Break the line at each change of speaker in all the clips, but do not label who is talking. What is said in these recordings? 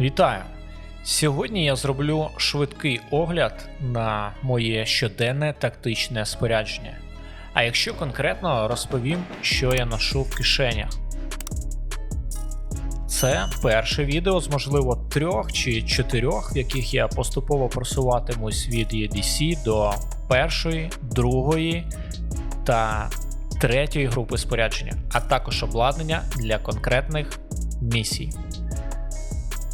Вітаю! Сьогодні я зроблю швидкий огляд на моє щоденне тактичне спорядження. А якщо конкретно розповім, що я ношу в кишенях. Це перше відео з можливо трьох чи чотирьох, в яких я поступово просуватимусь від EDC до першої, другої та третьої групи спорядження, а також обладнання для конкретних місій.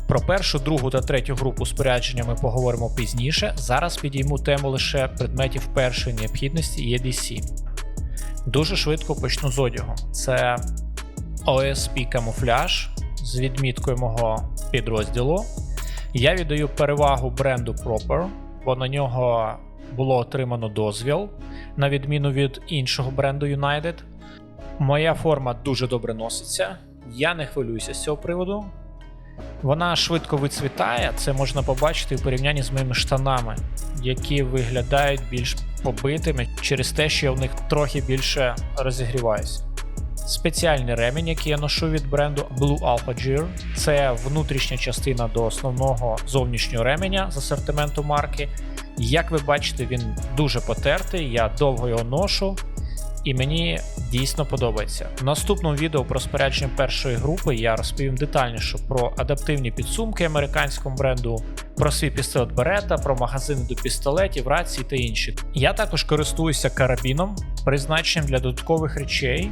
Про першу, другу та третю групу спорядження ми поговоримо пізніше. Зараз підійму тему лише предметів першої необхідності EDC. Дуже швидко почну з одягу. Це OSP камуфляж з відміткою мого підрозділу. Я віддаю перевагу бренду Proper, бо на нього було отримано дозвіл, на відміну від іншого бренду United. Моя форма дуже добре носиться. Я не хвилююся з цього приводу. Вона швидко вицвітає, це можна побачити у порівнянні з моїми штанами, які виглядають більш побитими через те, що я в них трохи більше розігріваюся. Спеціальний ремінь, який я ношу від бренду Blue Alpha Gear, це внутрішня частина до основного зовнішнього ременя з асортименту марки. Як ви бачите, він дуже потертий, я довго його ношу, і мені дійсно подобається. В наступному відео про спорядження першої групи я розповім детальніше про адаптивні підсумки американського бренду, про свій пістолет Берета, про магазини до пістолетів, рації та інші. Я також користуюся карабіном, призначеним для додаткових речей,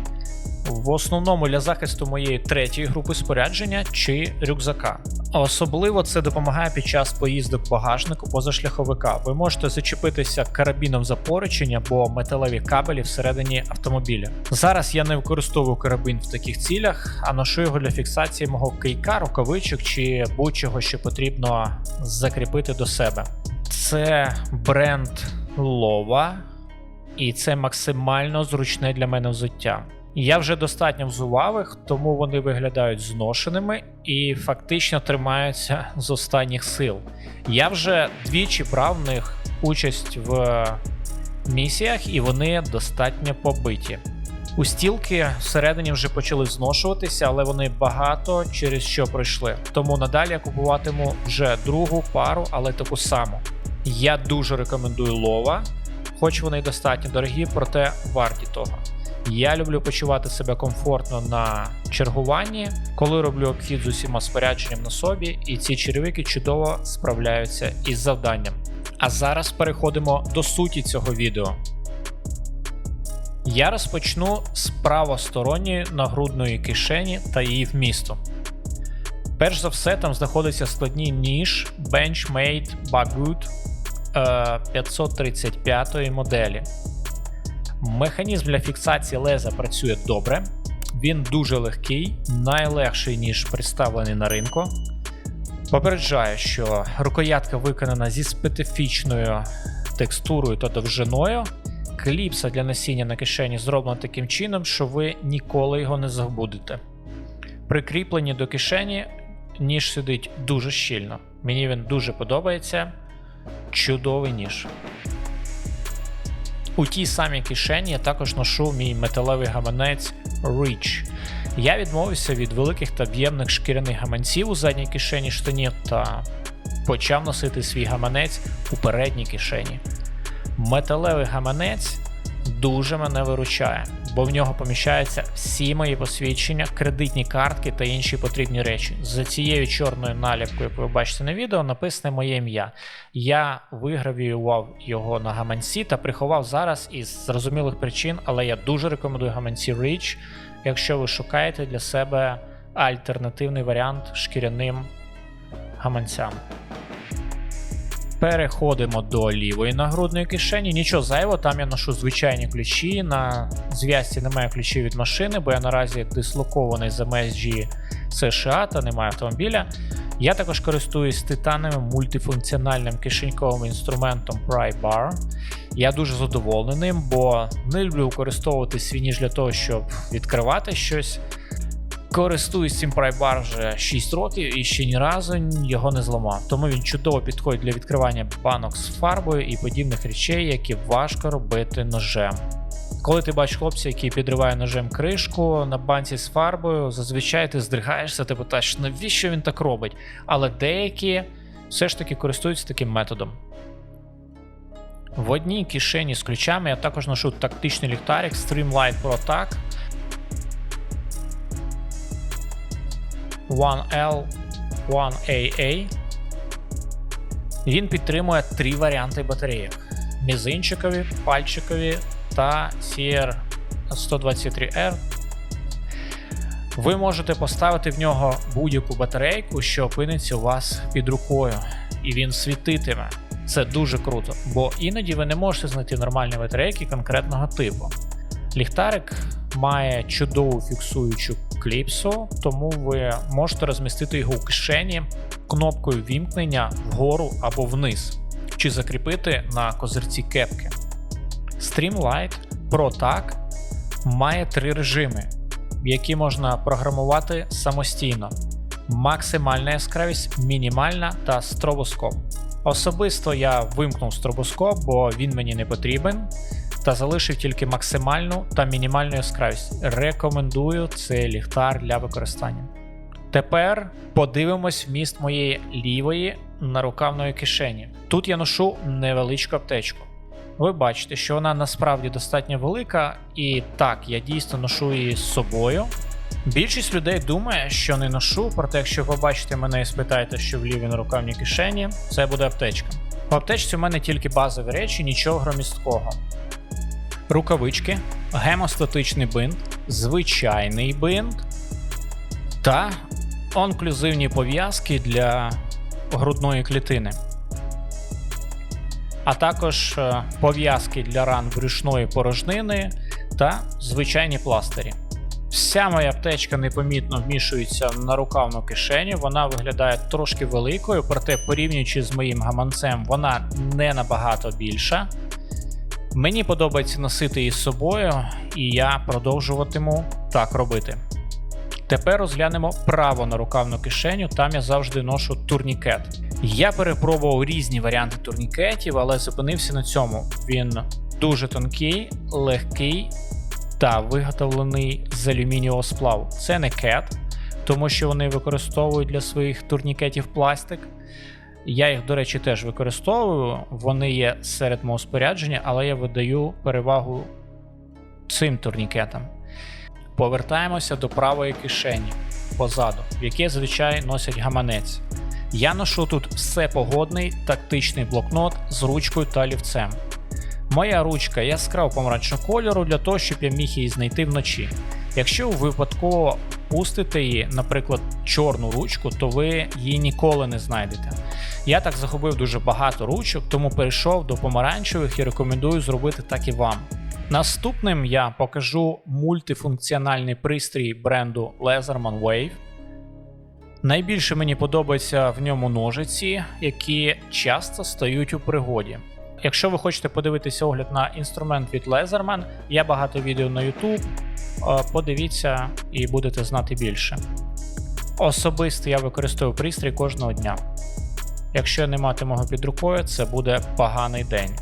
в основному для захисту моєї третьої групи спорядження чи рюкзака. Особливо це допомагає під час поїздок багажнику позашляховика. Ви можете зачепитися карабіном за поручень або металеві кабелі всередині автомобіля. Зараз я не використовую карабін в таких цілях, а ношу його для фіксації мого кийка, рукавичок чи будь-чого, що потрібно закріпити до себе. Це бренд Lova, і це максимально зручне для мене взуття. Я вже достатньо взував їх, тому вони виглядають зношеними і фактично тримаються з останніх сил. Я вже двічі брав в них участь в місіях, і вони достатньо побиті. Устілки всередині вже почали зношуватися, але вони багато через що пройшли. Тому надалі я купуватиму вже другу пару, але таку саму. Я дуже рекомендую лова, хоч вони достатньо дорогі, проте варті того. Я люблю почувати себе комфортно на чергуванні, коли роблю обхід з усіма спорядженням на собі, і ці черевики чудово справляються із завданням. А зараз переходимо до суті цього відео. Я розпочну з правосторонньої нагрудної кишені та її вмісту. Перш за все, там знаходиться складний ніж Benchmade е, 535 моделі. Механізм для фіксації леза працює добре, він дуже легкий, найлегший, ніж представлений на ринку. Попереджаю, що рукоятка виконана зі специфічною текстурою та довжиною. Кліпса для носіння на кишені зроблена таким чином, що ви ніколи його не забудете. При кріпленні до кишені ніж сидить дуже щільно. Мені він дуже подобається. Чудовий ніж. У тій самій кишені я також ношу мій металевий гаманець Reach. Я відмовився від великих та об'ємних шкіряних гаманців у задній кишені штанів та почав носити свій гаманець у передній кишені. Металевий гаманець дуже мене виручає, бо в нього поміщаються всі мої посвідчення, кредитні картки та інші потрібні речі. За цією чорною наліпкою, яку ви бачите на відео, написане моє ім'я. Я вигравіював його на гаманці та приховав зараз із зрозумілих причин, але я дуже рекомендую гаманці Reach, якщо ви шукаєте для себе альтернативний варіант шкіряним гаманцям. Переходимо до лівої нагрудної кишені. Нічого зайвого, там я ношу звичайні ключі. На зв'язці немає ключів від машини, бо я наразі дислокований за MSG США та немає автомобіля. Я також користуюсь титановим мультифункціональним кишеньковим інструментом Pry Bar. Я дуже задоволений ним, бо не люблю використовувати свій ніж для того, щоб відкривати щось. Користуюсь цим прайбар вже 6 років і ще ні разу його не зламав. Тому він чудово підходить для відкривання банок з фарбою і подібних речей, які важко робити ножем. Коли ти бачиш хлопця, який підриває ножем кришку на банці з фарбою, зазвичай ти здригаєшся, ти питаєш, навіщо він так робить? Але деякі все ж таки користуються таким методом. В одній кишені з ключами я також ношу тактичний ліхтарик Streamlight Pro Tac 1L 1AA. Він підтримує три варіанти батареїк: мізинчикові, пальчикові та CR123R. Ви можете поставити в нього будь-яку батарейку, що опиниться у вас під рукою, і він світитиме. Це дуже круто, бо іноді ви не можете знайти нормальні батарейки конкретного типу. Ліхтарик має чудову фіксуючу кліпсу, тому ви можете розмістити його у кишені кнопкою вімкнення вгору або вниз, чи закріпити на козирці кепки. Streamlight Pro TAC має три режими, які можна програмувати самостійно: максимальна яскравість, мінімальна та стробоскоп. Особисто я вимкнув стробоскоп, бо він мені не потрібен, та залишив тільки максимальну та мінімальну яскравість. Рекомендую цей ліхтар для використання. Тепер подивимось вміст моєї лівої нарукавної кишені. Тут я ношу невеличку аптечку. Ви бачите, що вона насправді достатньо велика, і так, я дійсно ношу її з собою. Більшість людей думає, що не ношу, проте якщо побачите мене і спитаєте, що в лівій нарукавній кишені, це буде аптечка. В аптечці у мене тільки базові речі, нічого громісткого. Рукавички, гемостатичний бинт, звичайний бинт та онклюзивні пов'язки для грудної клітини. А також е, пов'язки для ран брюшної порожнини та звичайні пластирі. Вся моя аптечка непомітно вмішується на рукавну кишеню, вона виглядає трошки великою, проте порівнюючи з моїм гаманцем, вона не набагато більша. Мені подобається носити її з собою, і я продовжуватиму так робити. Тепер розглянемо праву нарукавну кишеню, там я завжди ношу турнікет. Я перепробував різні варіанти турнікетів, але зупинився на цьому. Він дуже тонкий, легкий та виготовлений з алюмінієвого сплаву. Це не кет, тому що вони використовують для своїх турнікетів пластик. Я їх, до речі, теж використовую. Вони є серед мого спорядження, але я видаю перевагу цим турнікетам. Повертаємося до правої кишені позаду, в якій зазвичай носять гаманець. Я ношу тут всепогодний тактичний блокнот з ручкою та олівцем. Моя ручка яскраво помаранчевого кольору для того, щоб я міг її знайти вночі. Якщо ви випадково пустите її, наприклад, чорну ручку, то ви її ніколи не знайдете. Я так загубив дуже багато ручок, тому перейшов до помаранчевих і рекомендую зробити так і вам. Наступним я покажу мультифункціональний пристрій бренду Leatherman Wave. Найбільше мені подобаються в ньому ножиці, які часто стають у пригоді. Якщо ви хочете подивитися огляд на інструмент від Leatherman, є багато відео на YouTube. Е, Подивіться і будете знати більше. Особисто я використовую пристрій кожного дня. Якщо я не матиму під рукою, це буде поганий день.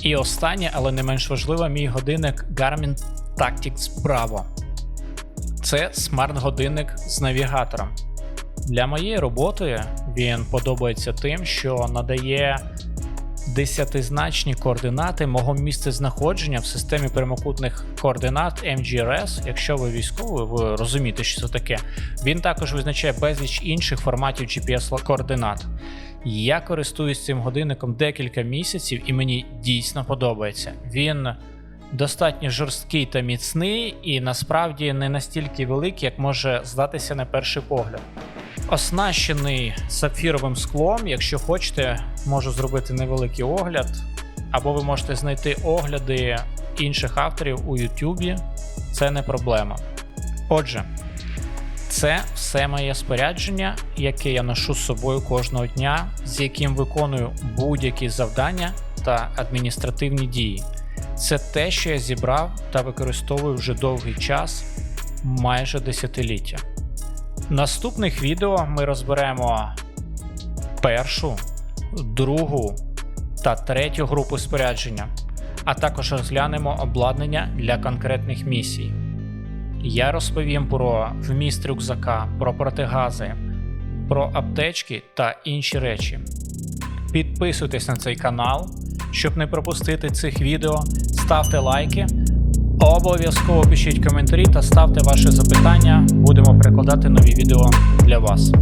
І останнє, але не менш важливе, мій годинник Garmin Tactics Bravo. Це смарт-годинник з навігатором. Для моєї роботи він подобається тим, що надає десятизначні координати мого місцезнаходження в системі прямокутних координат MGRS. Якщо ви військовий, ви розумієте, що це таке. Він також визначає безліч інших форматів GPS-координат. Я користуюсь цим годинником декілька місяців, і мені дійсно подобається. Він достатньо жорсткий та міцний, і насправді не настільки великий, як може здатися на перший погляд. Оснащений сапфіровим склом, якщо хочете, можу зробити невеликий огляд, або ви можете знайти огляди інших авторів у YouTube, це не проблема. Отже, це все моє спорядження, яке я ношу з собою кожного дня, з яким виконую будь-які завдання та адміністративні дії. Це те, що я зібрав та використовую вже довгий час, майже десятиліття. Наступних відео ми розберемо першу, другу та третю групу спорядження, а також розглянемо обладнання для конкретних місій. Я розповім про вміст рюкзака, про протигази, про аптечки та інші речі. Підписуйтесь на цей канал, щоб не пропустити цих відео, ставте лайки, обов'язково пишіть коментарі та ставте ваші запитання. Будемо перекладати нові відео для вас.